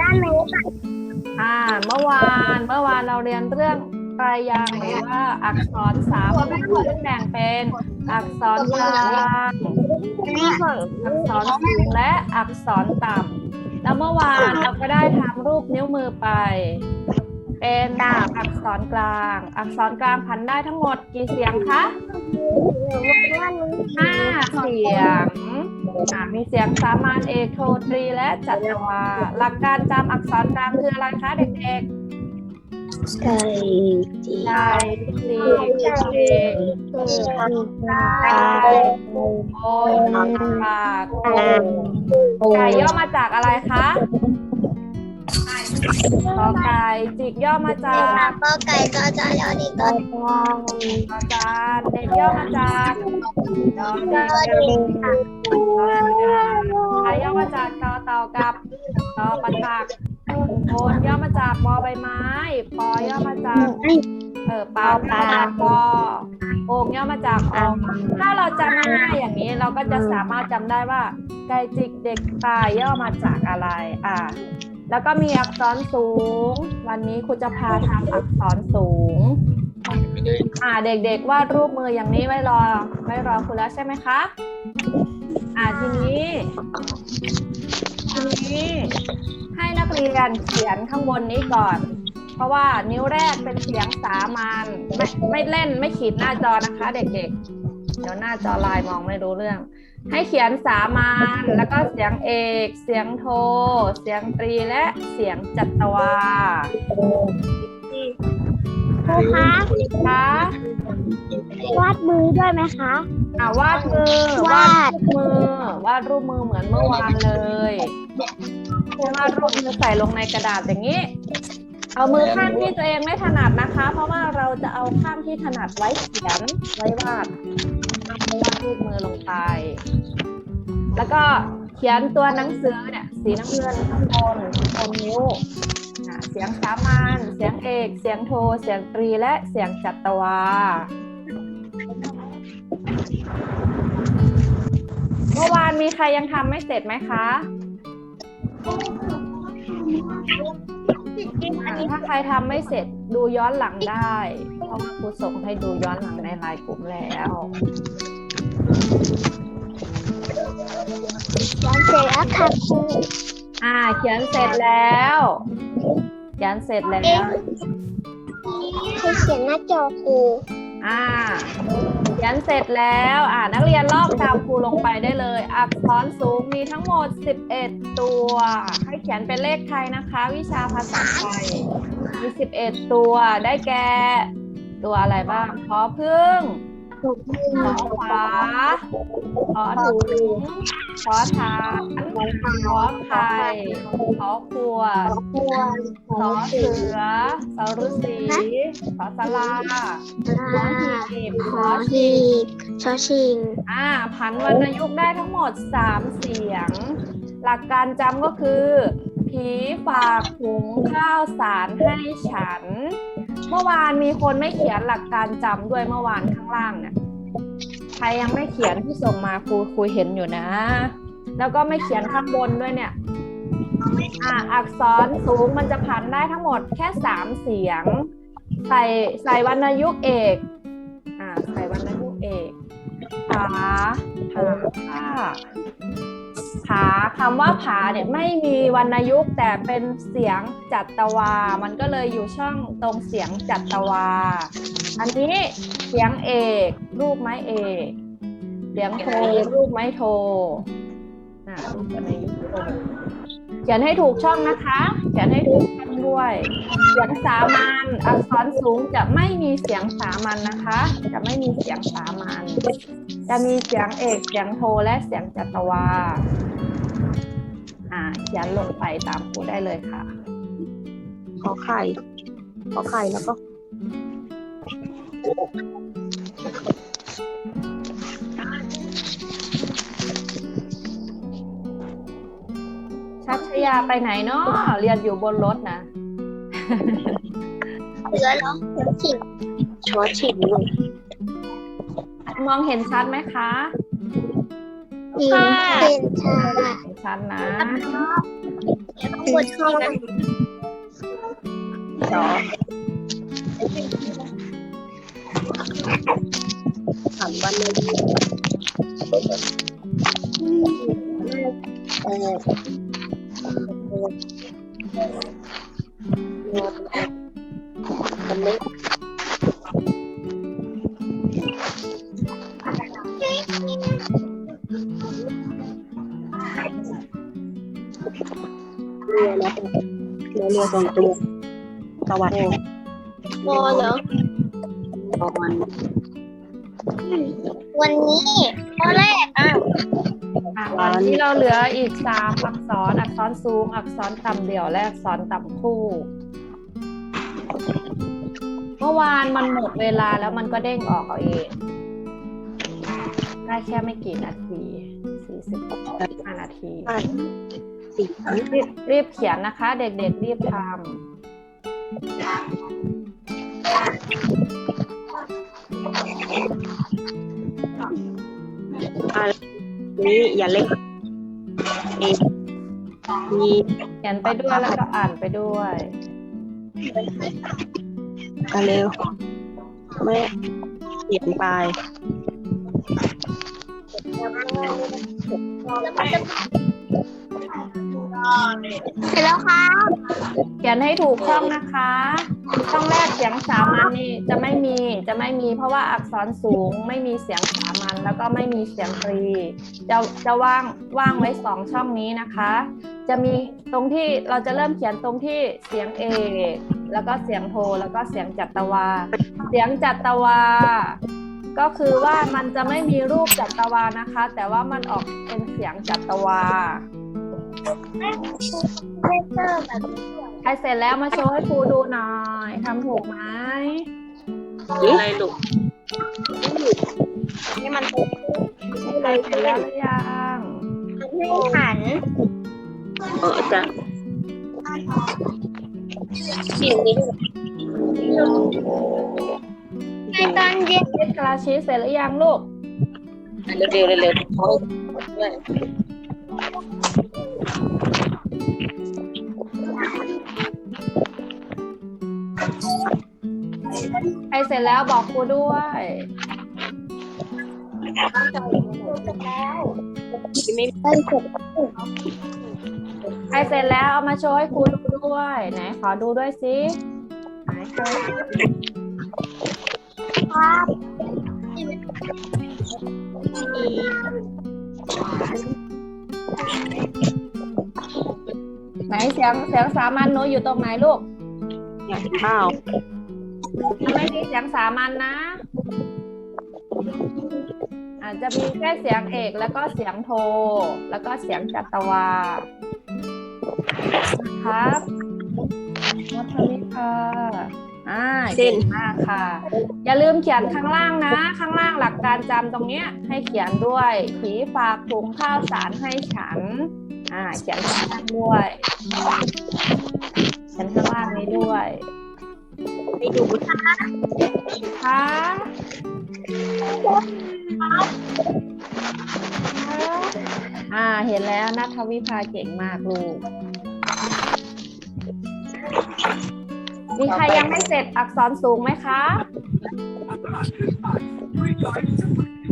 ด้านนี้ค่ะอ่า เมื่อวานเมื่อวานเราเรียนเรื่องไตรยังหรือว่าอักษรสามซึ่งแบ่งเป็นอักษรกลางอักษรสูงและอักษรต่ำแล้วเมื่อวานเราก็ได้ทำรูปนิ้วมือไป เป็นอักษรกลาง อักษรกลางพันได้ทั้งหมดกี่เสียงคะห้าเสียง อะมีเสียงสามัญเอกโทตรีและจัตวา หลักการจำอักษรกลางคืออะไรคะเด็กไก่จีๆใจสีเอกไก่โอยปากโอไก่ย่อมาจากอะไรคะ กอไก่จิกย่อมาจาก ก็ไก่ก็จะแล้วนี่ก็อาจารย์เด็กย่อมาจากยอเด็กดีค่ะใครย่อมาจากตอเต่ากับตอประทักโอนย่อมาจากบอใบไม้ ปอย่อมาจากเออปลาปลาปอโองย่อมาจากอองถ้าเราจำง่ายๆอย่างนี้เราก็จะสามารถจำได้ว่า ไก่จิกเด็กตายย่อมาจากอะไร อ่า แล้วก็มีอักษรสูง วันนี้ครูจะพาทำอักษรสูง อ่าเด็กๆวาดรูปมืออย่างนี้ไว้รอไว้รอคุณแล้วใช่ไหมคะ อ่าทีนี้ทีนี้ ให้นักเรียนเขียนข้างบนนี้ก่อน เพราะว่านิ้วแรกเป็นเสียงสามัญไม่ไม่เล่นไม่ขีดหน้าจอนะคะ เด็กๆ เดี๋ยวหน้าจอลายมองไม่รู้เรื่อง ให้เขียนสามัญแล้วก็เสียงเอก เสียงโท เสียงตรีและเสียงจัตวาครูคะคะวาดมือด้วยไหมคะอ่าวาดมือ วาดรูปมือ วาดรูปมือเหมือนเมื่อวานเลยวาดรูปมือใส่ลงในกระดาษอย่างนี้ เอามือข้างที่ตัวเองไม่ถนัดนะคะ เพราะว่าเราจะเอาข้างที่ถนัดไว้เขียนไว้วาดวาด รูปมือลงไป แล้วก็เขียนตัวหนังสือเนี่ยสีน้ำเงินข้างบนบนนิ้วเสียงสามัญเสียงเอก เสียงโท เสียงตรีและเสียงจัตวาเมื่อวานมีใครยังทำไม่เสร็จไหมคะถ้าใครทำไม่เสร็จดูย้อนหลังได้ เพราะว่าครูส่งให้ดูย้อนหลังในไลน์กลุ่มแล้ว วางเสร็จแล้วค่ะครูอ่า เขียนเสร็จแล้ว เขียนเสร็จแล้วครูเขียนหน้าจอครูอ่า เขียนเสร็จแล้ว อ่า นักเรียนลอกตามครูลงไปได้เลย อักษรสูงมีทั้งหมด 11 ตัว ให้เขียนเป็นเลขไทยนะคะ วิชาภาษาไทย มี 11 ตัว ได้แก่ ตัวอะไรบ้างพอพึ่ง ขอขวาขอถุงขอฐานขอไข่ขอขวดครัวสอเสือสอฤาษีสอสลาสอหีบสขออหีบชอชิงอ่าผันวรรณยุกต์ได้ทั้งหมด3เสียง หลักการจำก็คือ ผีฝากถุงข้าวสารให้ฉัน เมื่อวานมีคนไม่เขียนหลักการจำด้วยเมื่อวานข้างล่างเนี่ยใครยังไม่เขียนที่ส่งมาครูครูเห็นอยู่นะ แล้วก็ไม่เขียนข้างบนด้วยเนี่ยอ่าอักษรสูงมันจะผันได้ทั้งหมดแค่สามเสียง ใส่ใส่วรรณยุกต์เอกอ่าใส่วรรณยุกต์เอกผาผาผ้า ผาคำว่าผาเนี่ยไม่มีวรรณยุกต์แต่เป็นเสียงจัตวา มันก็เลยอยู่ช่องตรงเสียงจัตวา อันนี้เสียงเอกรูปไม้เอก เสียงโทรูปไม้โทอ่ารูปวรรณยุกต์โทเขียนให้ถูกช่องนะคะ เขียนให้ถูก ด้วย เสียงสามัญอักษรสูงจะไม่มีเสียงสามัญนะคะ จะไม่มีเสียงสามัญจะมีเสียงเอกเสียงโทและเสียงจัตวาอ่าเขียนลงไปตามครูได้เลยค่ะ ขอไข่ ขอไข่แล้วก็ชัชยาไปไหนเนาะเรียนอยู่บนรถนะ เหลือแล้วชิงชอชิงเลยมองเห็นชัดไหมคะยิงเป็นชาเห็นชัดนะต้องบนช่องนะจอถามวันหนึงเออ มันไม่เรือนะเรือเรือสองตัวตะวันโมเหรอตะวันวันนี้ข้อแรก อะอะวันนี้เราเหลืออีกสามอักษร อักษรสูง อักษรต่ำเดี่ยว และอักษรต่ำคู่ เมื่อวานมันหมดเวลาแล้วมันก็เด้งออกเอาเอง ได้แค่ไม่กี่นาทีสี่สิบห้านาทีสี่รีบรีบเขียนนะคะ เด็กๆรีบทอ่า นี้อย่าเล็กเอมีำเขียนไปด้วยแล้วก็อ่านไปด้วยกันเร็วไม่เขียนไป เสร็จแล้วครับเขียนให้ถูกช่องนะคะ ช่องแรกเสียงสามัญนี่จะไม่มีจะไม่มีเพราะว่าอักษรสูงไม่มีเสียงสามัญแล้วก็ไม่มีเสียงตรีจะจะว่างว่างไว้สองช่องนี้นะคะ จะมีตรงที่เราจะเริ่มเขียนตรงที่เสียงเอกแล้วก็เสียงโทแล้วก็เสียงจัตวา เสียงจัตวา ก็คือว่ามันจะไม่มีรูปจัตวานะคะ แต่ว่ามันออกเป็นเสียงจัตวา ใครเสร็จแล้วมาโชว์ให้ครูดูหน่อยทำถูกไหมอะไรลูกนี่มันถูกใครเสร็จแล้วหรือยังให้หันเออจะสิ่งนี้ในตอนเย็นเล่นกราชีเสร็จหรือยังลูกเร็วเร็วเร็วเขาด้วย เสร็จแล้วบอกครูด้วยไม่ได้เสร็จใครเสร็จแล้วเอามาโชว์ให้ครูดูด้วยไหนขอดูด้วยสิไหนโชว์ครับไหนเสียงเสียงสามัญหนูอยู่ตรงไหนลูกอยาก กินไม่มีเสียงสามัญนะ อาจจะมีแค่เสียงเอกแล้วก็เสียงโท แล้วก็เสียงจัตวา ครับวัฒนิค่ะ อ่าเก่งมากค่ะ อย่าลืมเขียนข้างล่างนะ ข้างล่างหลักการจำตรงเนี้ย ให้เขียนด้วยผีฝากถุงข้าวสารให้ฉัน อ่า เขียนข้างล่างด้วย เขียนข้างล่างนี้ด้วย ไปดูค่ะอ่า เห็นแล้วนัทวิภาเก่งมากลูก มีใครยังไม่เสร็จอักษรสูงไหมคะ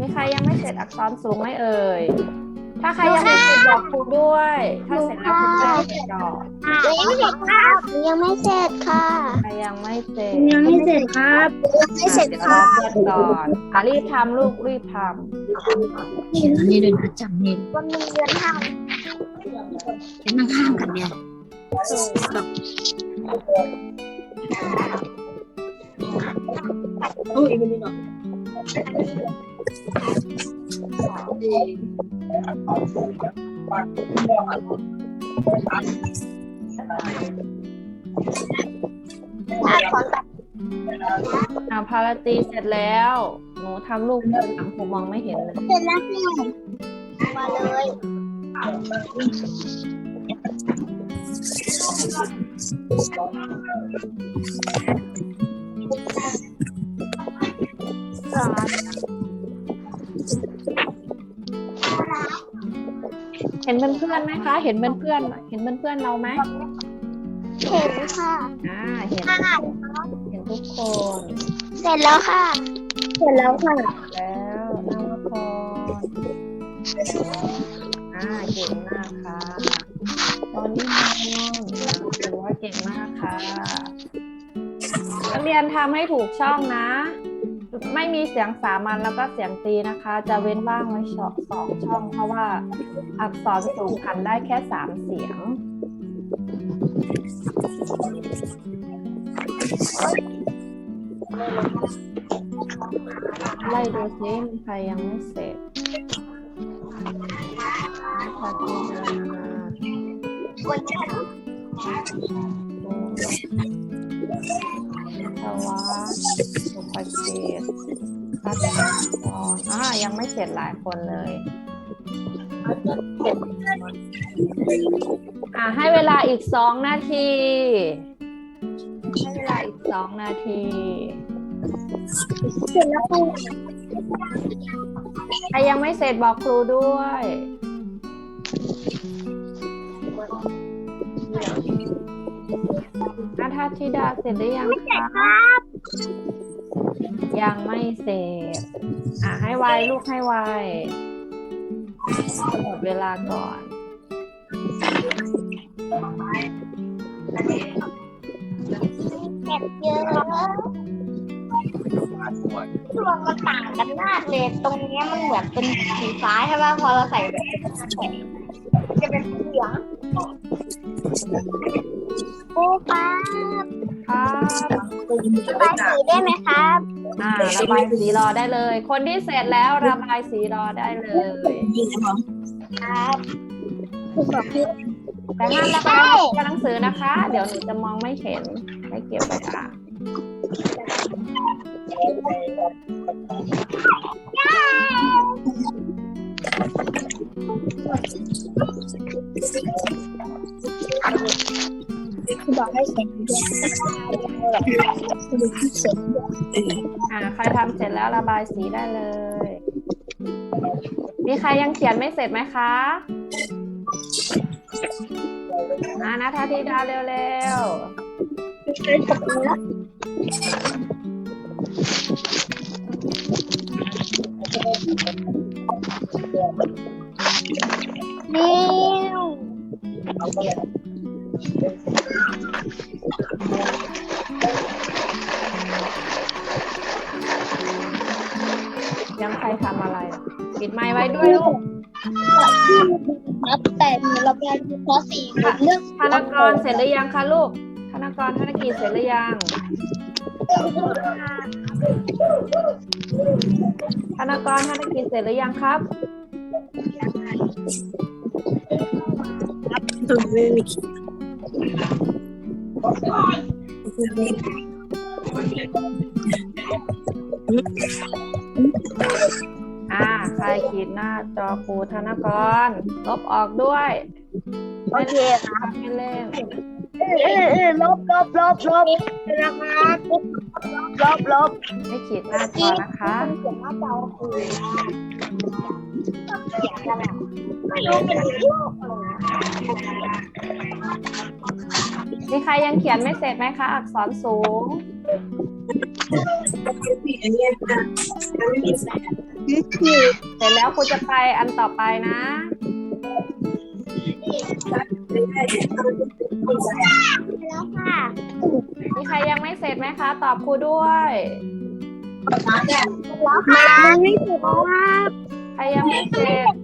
มีใครยังไม่เสร็จอักษรสูงไหมเอ่ย ถ้าใครยังไม่เสร็จบอกครูด้วย ถ้าเสร็จแล้วคุณแม่จะจอดยังไม่เสร็จครับยังไม่เสร็จค่ะ ใครยังไม่เสร็จยังไม่เสร็จครับยังไม่เสร็จดี๋ยวครัอบเพื่อนก่อนอะรีบทำลูกรีบทเขียนอันนี้ด้วยนะจำนี่วันหนึงเดือนห้าเขียนข้างๆกันเนี่ยโอ้ยไม่ได้หรอกถ้าข อตัดำอะพาราตรีเสร็จแล้ว หนูทำลูกเดินหลังผมมองไม่เห็นเลย เสร็จแล้วค่มาเลยอ เห็นเพื่อนๆไหมคะ เห็นเพื่อนๆเห็นเพื่อนๆเราไหมเห็นค่ะอ่าเห็นค่ะเห็นทุกคน เสร็จแล้วค่ะ เสร็จแล้วค่ะ แล้วนวพรอ่าเก่งมากค่ะ ตอนนี้มองถือว่าเก่งมากค่ะนักเรียนทำให้ถูกช่องนะ ไม่มีเสียงสามัญแล้วก็เสียงตีนะคะ จะเว้นว่างไว้ช่องสองช่อง เพราะว่าอักษรสูงพันได้แค่สามเสียง ไล่ดูซิมีใครยังไม่เสร็จพาทีนาสวัสดิ์ สุภเกตพัฒนากรอ่ายังไม่เสร็จหลายคนเลยอ่าให้เวลาอีกสองนาที ให้เวลาอีกสองนาทีเสร็จแล้วค่ะใครยังไม่เสร็จบอกครูด้วยนาทาธิดาเสร็จหรือยังคะ ยังไม่เสร็จอะให้ไวลูกให้ไวหมดเวลาก่อนเสร็จเยอะส่วนมันต่างกันมากเลย ตรงเนี้ยมันเหมือนเป็นสีฟ้าใช่ป่ะ พอเราใส่แบบจะเป็นสีเหลืองโอ้ป้า ครับระบายสีได้ไหมครับอ่าระบายสีรอได้เลย คนที่เสร็จแล้วระบายสีรอได้เลยครับคุณบอกพี่แต่ห้ามระบายตัวหนังสือนะคะ เดี๋ยวหนูจะมองไม่เห็นให้เก็บไว้ค่ะ คุณบอกให้เสร็จด้วยคุณบอกให้เสร็จด้วยอ่าใครทำเสร็จแล้วระบายสีได้เลย มีใครยังเขียนไม่เสร็จไหมคะนะนะทาธิดาเร็วใช้ตกมือแล้วนิ้ว ยังใครทำอะไร ปิดไมค์ไว้ด้วยลูกครับแต่หนูระบายข้อสี่ผมเลือกธนกรเสร็จหรือยังคะลูกธนกรธนกิจเสร็จหรือยังธนกรธนกิจเสร็จหรือยังครับ อ่าใครขีดหน้าจอครูธนกร ลบออกด้วยโอเคครับไม่เล่นเออเออเออลบลบลบลบนะครับลบลบไม่ขีดหน้าจอนะคะเขียนว่าเบาคือเขียนกันอะไม่รู้เป็นโลกเลย มีใครยังเขียนไม่เสร็จไหมคะ อักษรสูง เสร็จแล้วครูจะไปอันต่อไปนะแล้วค่ะ มีใครยังไม่เสร็จไหมคะ ตอบครูด้วยแล้วค่ะไม่ถูกครับใครยังไม่เสร็จ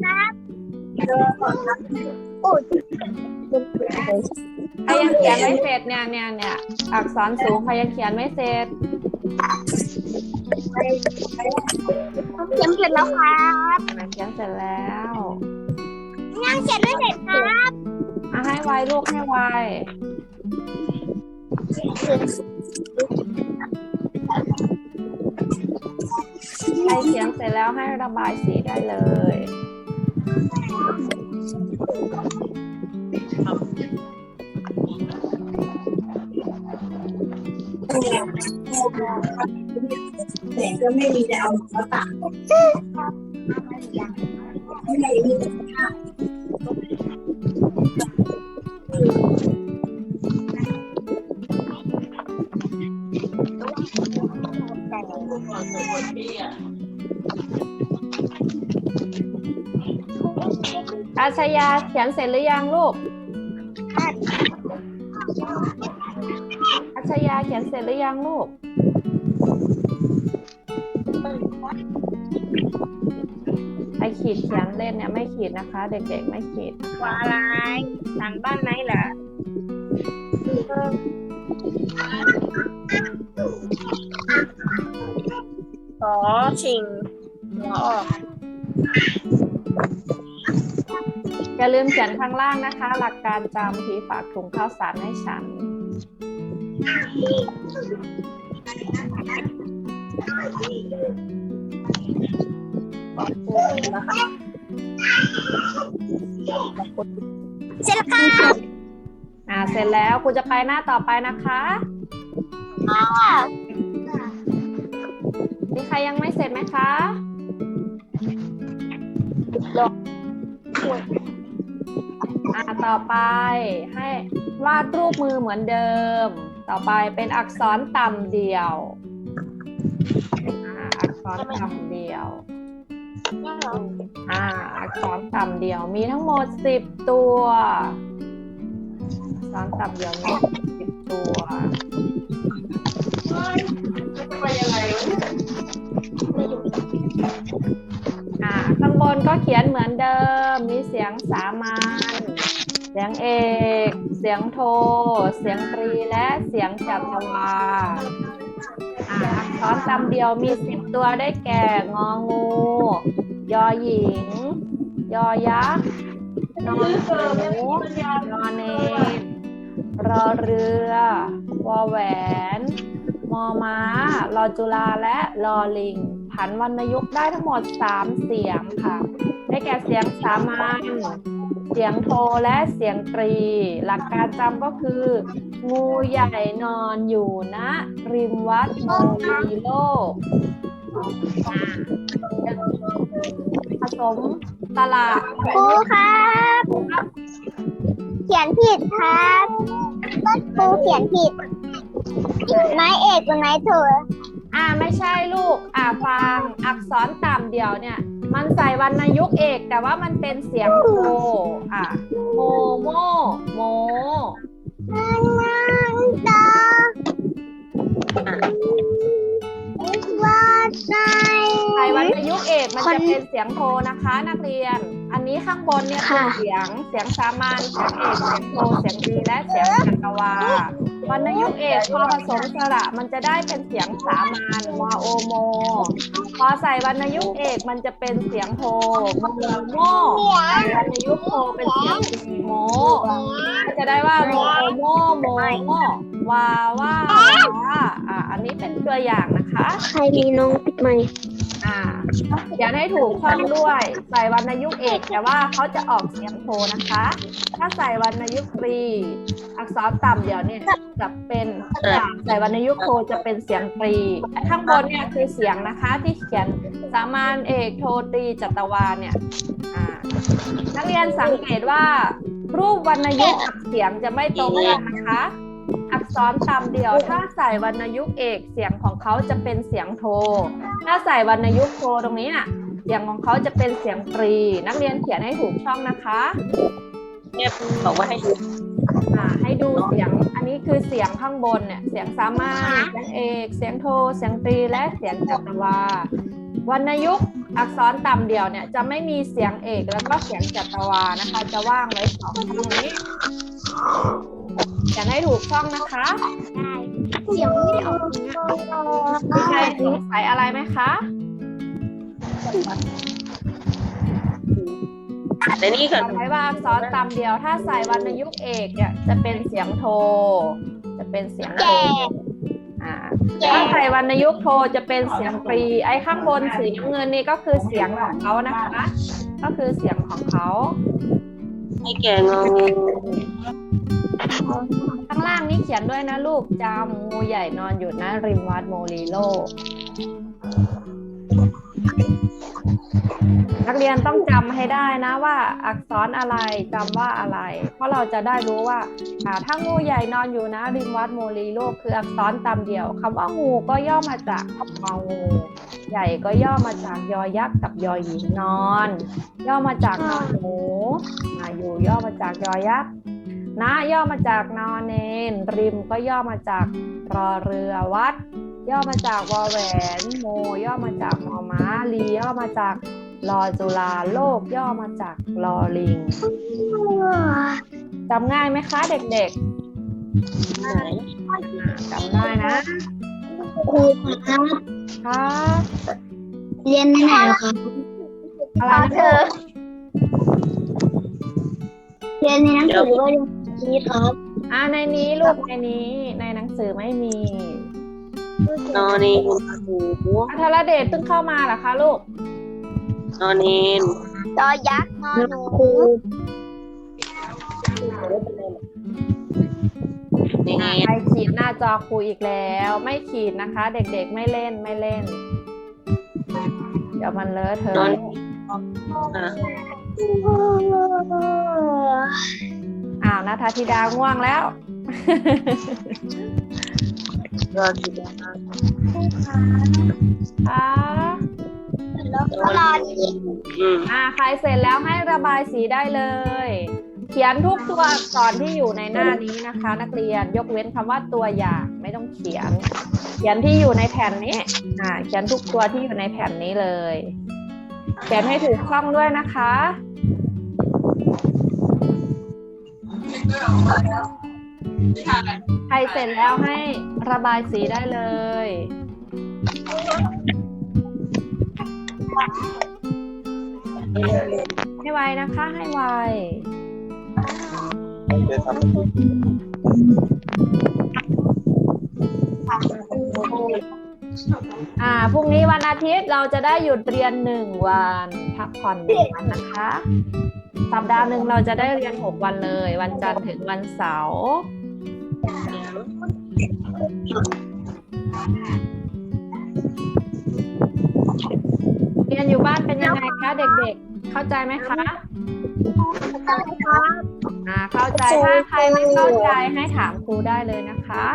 โอ้ย ใครยังเขียนไม่เสร็จเนี่ยเนี่ยเนี่ยอักษรสูงใครยังเขียนไม่เสร็จเขียนเสร็จแล้วครับอะเขียนเสร็จแล้วยังเขียนไม่เสร็จครับอะให้ไวลูกให้ไวใครเขียนเสร็จแล้วให้ระบายสีได้เลย แต่ก็ไม่มีแต่เอามาตักไม่มีอาชยาเขียนเสร็จหรือยังลูก ยาเขียนเสร็จหรือยังลูกไอขีดเขียนเล่นเนี่ยไม่ขีดนะคะ เด็กๆไม่ขีดว่าอะไรทางบ้านไหนล่ะขอชิงหัวออกอย่าลืมเขียนข้างล่างนะคะ หลักการจำผีฝากถุงข้าวสารให้ฉัน เสร็จแล้วค่ะอ่าเสร็จแล้วครูจะไปหน้าต่อไปนะคะมีใครยังไม่เสร็จไหมคะอ่าต่อไปให้วาดรูปมือเหมือนเดิม ต่อไปเป็นอักษรต่ำเดียวอ่าอักษรต่ำเดียว อ่า อักษรต่ำเดียวมีทั้งหมดสิบตัวอักษรต่ำเดียวมีสิบตัวอ่าข้างบนก็เขียนเหมือนเดิม มีเสียงสามัญเสียงเอก เสียงโท เสียงตรีและเสียงจัตวาอ่าอักษรต่ำเดียวมีสิบตัวได้แก่งองู ยอหญิง ยอยักษ์นอนหนูนอนเนนรอเรือ วอแหวน มอม้า รอจุฬาและรอลิง ผันวรรณยุกต์ได้ทั้งหมด 3 เสียงค่ะ ได้แก่เสียงสามัญ เสียงโทและเสียงตรี หลักการจำก็คือ งูใหญ่นอนอยู่ณริมวัดโมลีโลกอ่าผสมตลาดครูครับ เขียนผิดครับครูเขียนผิดนายเอกกับนายโทอ่าไม่ใช่ลูก อ่าฟังอักษรต่ำเดียวเนี่ย มันใส่วรรณยุกต์เอก แต่ว่ามันเป็นเสียงโทอะโมโมโมนั่งตา ว่าใจใส่วรรณยุกต์เอกมันจะเป็นเสียงโทนะคะ นักเรียน อันนี้ข้างบนเนี่ยคือเสียงเสียงสามัญเสียงเอกเสียงโทเสียงดีและเสียงจักรวาลวรรณยุกต์เอกพอผสมสระมันจะได้เป็นเสียงสามัญมอโอโม พอใส่วรรณยุกต์เอกมันจะเป็นเสียงโทโมโมใส่วรรณยุกต์โทเป็นเสียงสีโมก็จะได้ว่าโมโมโมโมวาว่าว่าอ่าอันนี้เป็นตัวอย่างนะ คะใครมีน้องปิดไหมค์อ่าเขียนให้ถูกช่องด้วย ใส่วรรณยุกต์เอก แต่ว่าเขาจะออกเสียงโทนะคะ ถ้าใส่วรรณยุกต์ตรี อักษรต่ำเดี๋ยวเนี่ยจะเป็นใส่วรรณยุกต์โทจะเป็นเสียงตรีไอ้ข้างบนเนี่ยคือเสียงนะคะ ที่เขียนสามัญเอกโทตรีจัตวาเนี่ยอ่านักเรียนสังเกตว่า รูปวรรณยุกต์กับเสียงจะไม่ตรงกันนะคะ อักษรต่ำเดียว ถ้าใส่วรรณยุกต์เอกเสียงของเขาจะเป็นเสียงโท ถ้าใส่วรรณยุกต์โทตรงนี้น่ะเสียงของเขาจะเป็นเสียงตรี นักเรียนเขียนให้ถูกช่องนะคะเนี่ยบอกว่าให้ดูอ่าให้ดูเสียง อันนี้คือเสียงข้างบนเนี่ย เสียงสามัญเสียงเอก เสียงโท เสียงตรี และเสียงจัตวาวรรณยุกต์อักษรต่ำเดียวเนี่ยจะไม่มีเสียงเอกแล้วก็เสียงจัตวานะคะ จะว่างไว้สองตรงนี้ เขียนให้ถูกช่องนะคะเสียงไม่ออกมีใครสงสัยอะไรไหมคะแต่นี่ก่อนจำไว้ว่าอักษรต่ำเดียว ถ้าใส่วรรณยุกต์เอกเนี่ยจะเป็นเสียงโท จะเป็นเสียงโทอ่าถ้าใส่วรรณยุกต์โทจะเป็นเสียงปรี ไอ้ข้างบนสีน้ำเงินนี่ก็คือเสียงของเขานะคะ ก็คือเสียงของเขา ให้แกงองูข้างล่างนี่เขียนด้วยนะลูกจำงูใหญ่นอนอยู่หน้าริมวัดโมลีโล นักเรียนต้องจำให้ได้นะว่าอักษรอะไรจำว่าอะไร เพราะเราจะได้รู้ว่าถ้างูใหญ่นอนอยู่นะริมวัดโมลีโลกคืออักษรตามเดียวคำว่างูก็ย่อมาจากงองู ใหญ่ก็ย่อมาจากยอยักษ์กับยอหญิงนอน ย่อมาจากนอนหนูอ่าอยู่ย่อมาจากยอยักษ์นะย่อมาจากนอนเนนริมก็ย่อมาจากรอเรือวัด ย่อมาจากวอแหวนโม ย่อมาจากมอม้าลีย่อมาจากลอจุฬาโลกย่อมาจากลอลิงจำง่ายไหมคะเด็กๆอ่าจำได้นะครูครับค่ะเรียนในไหนเหรอครับอะไรนะเรียนในหนังสือหรือว่าเรียนนี้ครับ อ่าในนี้ลูกในนี้ในหนังสือไม่มี นอนเนนหมูอัธรเดชเพิ่งเข้ามาเหรอคะลูกนอนเนนจอยักษ์นอนหนูเนอ่านใครขีดหน้าจอครูอีกแล้ว ไม่ขีดนะคะ เด็กๆไม่เล่นไม่เล่น เดี๋ยวมันเลอะเทนอนอะอะอ้าวนาทาธิดาง่วงแล้ว ค่ะแล้วก็รออีกอืมอ่าใครเสร็จแล้วให้ระบายสีได้เลย เขียนทุกตัวอักษรที่อยู่ในหน้านี้นะคะ นักเรียนยกเว้นคำว่าตัวอย่างไม่ต้องเขียน เขียนที่อยู่ในแผ่นนี้ อ่า เขียนทุกตัวที่อยู่ในแผ่นนี้เลย เขียนให้ถูกช่องด้วยนะคะ ใครเสร็จแล้วให้ระบายสีได้เลย ให้ไวนะคะ ให้ไวอ่า พรุ่งนี้วันอาทิตย์เราจะได้หยุดเรียนหนึ่งวันพักผ่อนหนึ่งวันนะคะ สัปดาห์หนึ่งเราจะได้เรียนหกวันเลย วันจันทร์ถึงวันเสาร์ เรียนอยู่บ้านเป็นยังไงคะเด็กๆ เข้าใจไหมคะอ่าเข้าใจถ้าใครไม่เข้าใจให้ถามครูได้เลยนะคะ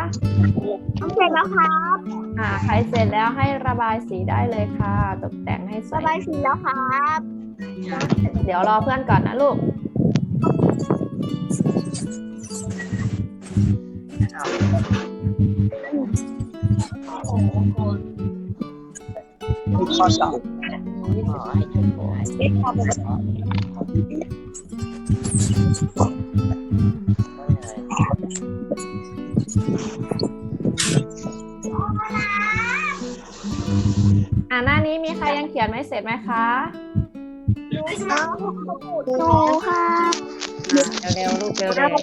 ต้องเสร็จแล้วครับอ่าใครเสร็จแล้วให้ระบายสีได้เลยค่ะ ตกแต่งให้สสวยบายสีแล้วครับ เดี๋ยวรอเพื่อนก่อนนะลูก ข้อสอบอ่าหน้านี้มีใครยังเขียนไม่เสร็จไหมคะหนูค่ะอ่าเร็วๆลูกเร็ว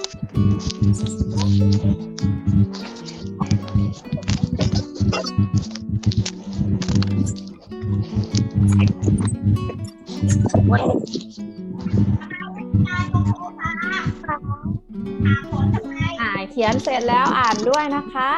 ๆ อ่าเขียนเสร็จแล้วอ่านด้วยนะคะ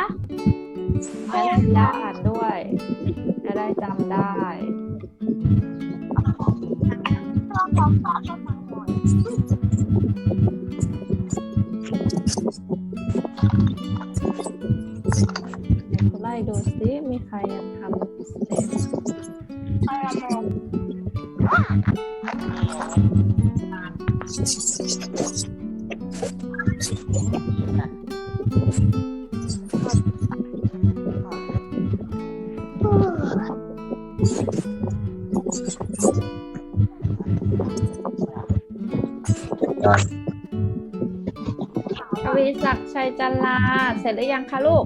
กวีศักดิ์ชัยจันลา เสร็จหรือยังคะลูก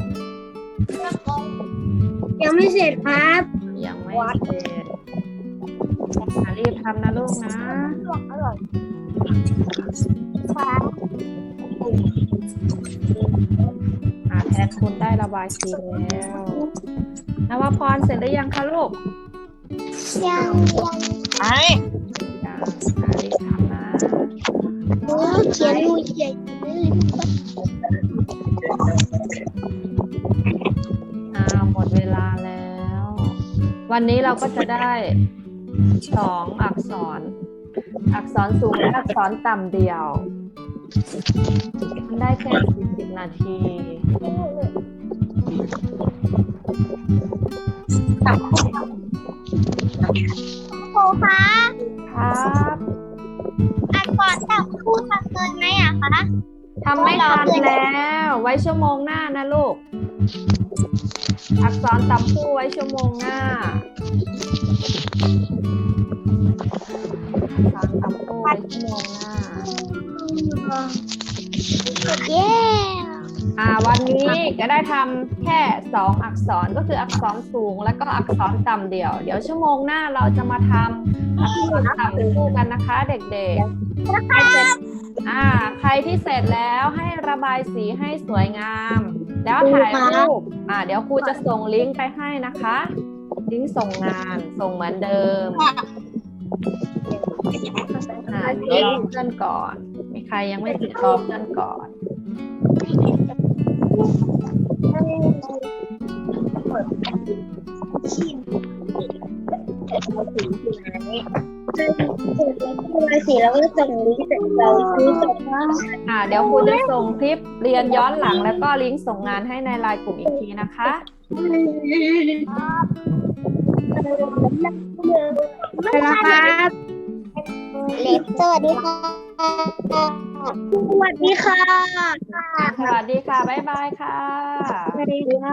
ยังไม่เสร็จครับ ยังไม่เสร็จอะรีบทำนะลูกนะ อร่อยครับอ่าแทนคุณได้ระบายสีแล้วนวพรเสร็จหรือยังคะลูก ยังยัง ไอ้ ใหญ่เลยอ่าหมดเวลาแล้ว วันนี้เราก็จะได้สองอักษร อักษรสูงและอักษรต่ำเดียว มันได้แค่สิบนาทีครูคะครับอั กษรต่ำคู่ทำเกินไหมอะคะ ทำไม่ทันแล้ว ไว้ชั่วโมงหน้านะลูก อักษรต่ำคู่ไว้ชั่วโมงหน้าอักษรต่ำคู่ไว้ชั่วโมงหน้า เย้ อ่าวันนี้ก็ได้ทำแค่สองอักษรก็คืออักษรสูง แล้วก็อักษรต่ำเดี่ยว เดี๋ยวชั่วโมงหน้าเราจะมาทำอักษรต่ำคู่กันนะคะ เด็กๆอ่าใครที่เสร็จแล้วให้ระบายสีให้สวยงาม แล้วถ่ายรูปอ่าเดี๋ยวครูจะส่งลิงก์ไปให้นะคะ ลิงก์ส่งงานส่งเหมือนเดิมอ่าเดี๋ยวรอเพื่อนก่อนมีใครยังไม่ติดรอเพื่อนก่อน สีแล้วก็ส่งลิงก์เสร็จเราซื้อส่งว่าอ่าเดี๋ยวครูจะส่งคลิปเรียนย้อนหลังแล้วก็ลิงก์ส่งงานให้ในไลน์กลุ่มอีกทีนะคะไปแล้วครับเล็บสวัสดีค่ะ สวัสดีค่ะ สวัสดีค่ะ บ๊ายบายค่ะ สวัสดีค่ะ